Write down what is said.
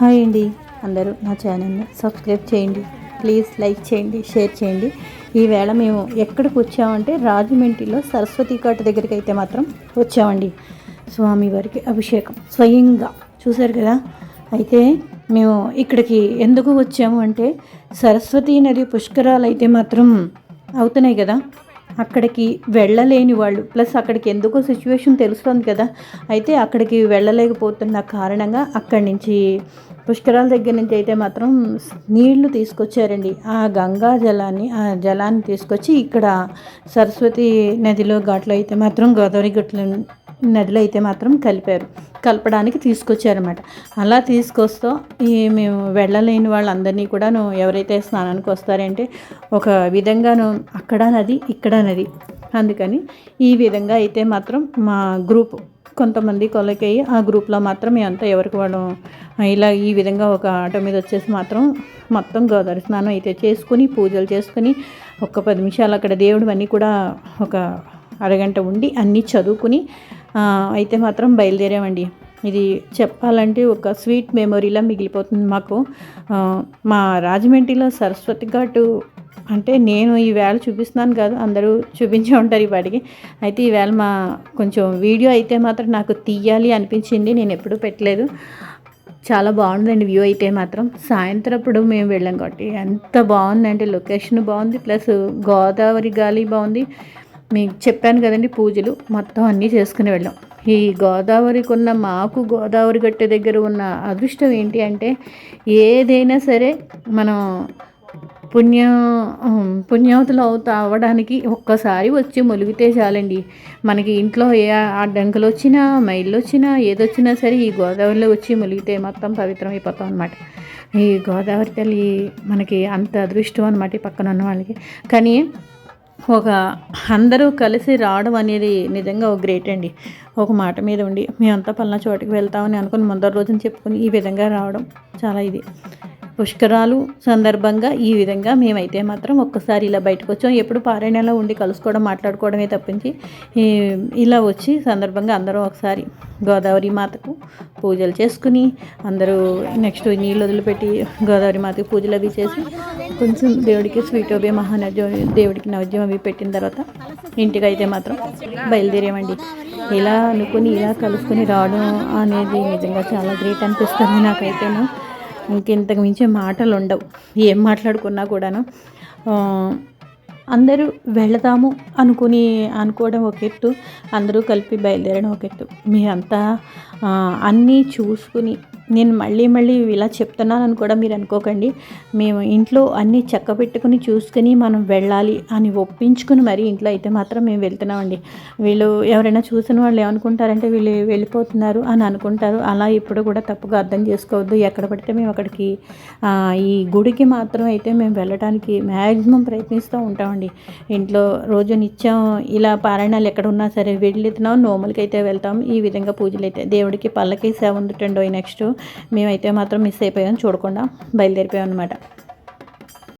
Hi అండి. అందరూ నా ఛానల్ని సబ్స్క్రైబ్ చేయండి. ప్లీజ్ లైక్ చేయండి షేర్ చేయండి. ఈవేళ మేము ఎక్కడికి వచ్చామంటే రాజమండ్రిలో సరస్వతి ఘాట్ దగ్గరికి అయితే మాత్రం వచ్చామండి. స్వామివారికి అభిషేకం స్వయంగా. చూశారు కదా? అయితే మేము ఇక్కడికి ఎందుకు వచ్చాము అంటే సరస్వతీ నది పుష్కరాలు అయితే మాత్రం అవుతున్నాయి కదా? అక్కడికి వెళ్ళలేని వాళ్ళు. ప్లస్ అక్కడికి ఎందుకో సిచ్యువేషన్ తెలుస్తుంది కదా. అయితే అక్కడికి వెళ్ళలేకపోతున్న కారణంగా అక్కడి నుంచి పుష్కరాల దగ్గర నుంచి అయితే మాత్రం నీళ్ళు తీసుకొచ్చారండి. ఆ గంగా జలాన్ని ఆ జలాన్ని తీసుకొచ్చి ఇక్కడ సరస్వతి నదిలో ఘాట్లో అయితే మాత్రం గోదావరి గట్ల నదిలో అయితే మాత్రం కలిపారు. కలపడానికి తీసుకొచ్చారనమాట అలా తీసుకొస్తూ ఈ మేము వెళ్ళలేని వాళ్ళందరినీ కూడాను ఎవరైతే స్నానానికి వస్తారంటే ఒక విధంగాను అక్కడ నది ఇక్కడ నది. అందుకని ఈ విధంగా అయితే మాత్రం మా గ్రూప్ కొంతమంది కొలకయ్యి ఆ గ్రూప్లో మాత్రం మేమంతా ఎవరికి వాళ్ళు ఇలా ఈ విధంగా ఒక ఆటో మీద వచ్చేసి మాత్రం మొత్తం గోదావరి స్నానం అయితే చేసుకుని పూజలు చేసుకుని ఒక పది నిమిషాలు అక్కడ దేవుడు అన్నీ కూడా ఒక అరగంట ఉండి అన్నీ చదువుకుని అయితే మాత్రం బయలుదేరామండి. ఇది చెప్పాలంటే ఒక స్వీట్ మెమొరీలా మిగిలిపోతుంది మాకు. మా రాజమండ్రిలో సరస్వతి ఘాటు అంటే నేను ఈ వేళ చూపిస్తున్నాను కాదు అందరూ చూపించే ఉంటారు ఈ అయితే ఈవేళ మా కొంచెం వీడియో అయితే మాత్రం నాకు తీయాలి అనిపించింది నేను ఎప్పుడూ పెట్టలేదు. చాలా బాగుందండి వ్యూ అయితే మాత్రం. సాయంత్రప్పుడు మేము వెళ్ళాం కాబట్టి ఎంత బాగుందంటే లొకేషన్ బాగుంది ప్లస్ గోదావరి గాలి బాగుంది. మీకు చెప్పాను కదండి పూజలు మొత్తం అన్నీ చేసుకుని వెళ్ళాం. ఈ గోదావరికి ఉన్న మాకు గోదావరి గట్టె దగ్గర ఉన్న అదృష్టం ఏంటి అంటే ఏదైనా సరే మనం పుణ్య పుణ్యవతులు అవుతా అవ్వడానికి ఒక్కసారి వచ్చి మొలిగితే చాలండి. మనకి ఇంట్లో ఏ అడ్డంకులు వచ్చినా మైళ్ళు వచ్చినా ఏదొచ్చినా సరే ఈ గోదావరిలో వచ్చి మొలిగితే మొత్తం పవిత్రం అయిపోతాం అనమాట ఈ గోదావరి తల్లి మనకి అంత అదృష్టం అనమాట ఈ పక్కన ఉన్న వాళ్ళకి. కానీ ఒక అందరూ కలిసి రావడం అనేది నిజంగా ఒక గ్రేట్ అండి. ఒక మాట మీద ఉండి మేమంతా పలానా చోటికి వెళ్తామని అనుకుని ముందర రోజున చెప్పుకొని ఈ విధంగా రావడం చాలా ఇది. పుష్కరాలు సందర్భంగా ఈ విధంగా మేమైతే మాత్రం ఒక్కసారి ఇలా బయటకు వచ్చాం ఎప్పుడు పారాయణలో ఉండి కలుసుకోవడం మాట్లాడుకోవడమే తప్పించి ఇలా వచ్చి సందర్భంగా అందరం ఒకసారి గోదావరి మాతకు పూజలు చేసుకుని అందరూ నెక్స్ట్ నీళ్ళు వదిలిపెట్టి గోదావరి మాతకు పూజలు అవి చేసి కొంచెం దేవుడికి స్వీట్ అవి మహానద్యం దేవుడికి నవద్యం అవి పెట్టిన తర్వాత ఇంటికి అయితే మాత్రం బయలుదేరామండి. ఇలా అనుకుని ఇలా కలుసుకొని రావడం అనేది నిజంగా చాలా గ్రేట్ అనిపిస్తుంది నాకైతేను. ఇంకెంతకు మించి మాటలు ఉండవు ఏం మాట్లాడుకున్నా కూడాను. అందరూ వెళదాము అనుకుని అనుకోవడం ఒక ఎత్తు. అందరూ కలిపి బయలుదేరడం ఒక ఎత్తు. మీ అంతా అన్నీ చూసుకుని నేను మళ్ళీ మళ్ళీ ఇలా చెప్తున్నానని కూడా మీరు అనుకోకండి. మేము ఇంట్లో అన్నీ చెక్క పెట్టుకుని చూసుకుని మనం వెళ్ళాలి అని ఒప్పించుకుని మరీ ఇంట్లో అయితే మాత్రం మేము వెళ్తున్నామండి. వీళ్ళు ఎవరైనా చూసిన వాళ్ళు ఏమనుకుంటారంటే వీళ్ళు వెళ్ళిపోతున్నారు అని అనుకుంటారు. అలా ఇప్పుడు కూడా తప్పుగా అర్థం చేసుకోవద్దు. ఎక్కడ పడితే మేము అక్కడికి ఈ గుడికి మాత్రం అయితే మేము వెళ్ళడానికి మ్యాక్సిమం ప్రయత్నిస్తూ ఉంటామండి. ఇంట్లో రోజు నిత్యం ఇలా పారాయణాలు ఎక్కడ ఉన్నా సరే వెళ్ళితున్నాం నోములకి అయితే వెళ్తాం. ఈ విధంగా పూజలు అయితే దేవుడికి పల్లకి సేవ ఉందిటండో నెక్స్ట్ మేమైతే మాత్రం మిస్ అయిపోయాం చూడకుండా బయలుదేరిపోయాం అనమాట